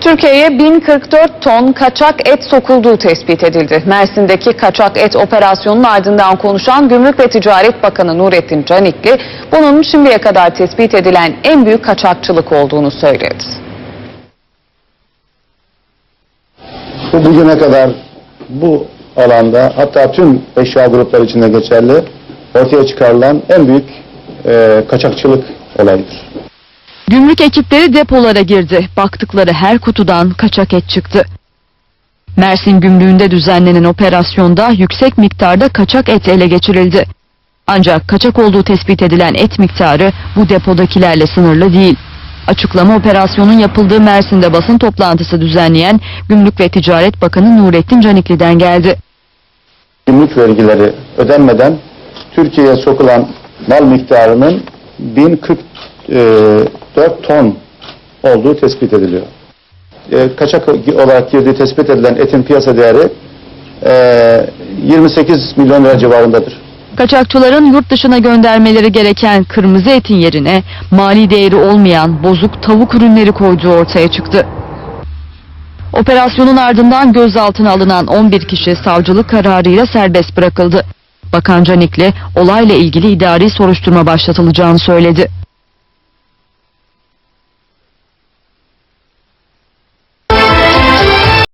Türkiye'ye 1044 ton kaçak et sokulduğu tespit edildi. Mersin'deki kaçak et operasyonunun ardından konuşan Gümrük ve Ticaret Bakanı Nurettin Canikli, bunun şimdiye kadar tespit edilen en büyük kaçakçılık olduğunu söyledi. Bu bugüne kadar bu alanda hatta tüm eşya grupları içinde geçerli ortaya çıkarılan en büyük e, kaçakçılık olayıdır. Gümrük ekipleri depolara girdi. Baktıkları her kutudan kaçak et çıktı. Mersin gümrüğünde düzenlenen operasyonda yüksek miktarda kaçak et ele geçirildi. Ancak kaçak olduğu tespit edilen et miktarı bu depodakilerle sınırlı değil. Açıklama operasyonun yapıldığı Mersin'de basın toplantısı düzenleyen Gümrük ve Ticaret Bakanı Nurettin Canikli'den geldi. Gümrük vergileri ödenmeden Türkiye'ye sokulan mal miktarının 1044 ton olduğu tespit ediliyor. E, kaçak olarak girdiği tespit edilen etin piyasa değeri e, 28 milyon lira civarındadır. Kaçakçıların yurt dışına göndermeleri gereken kırmızı etin yerine mali değeri olmayan bozuk tavuk ürünleri koyduğu ortaya çıktı. Operasyonun ardından gözaltına alınan 11 kişi savcılık kararıyla serbest bırakıldı. Bakan Canikli olayla ilgili idari soruşturma başlatılacağını söyledi.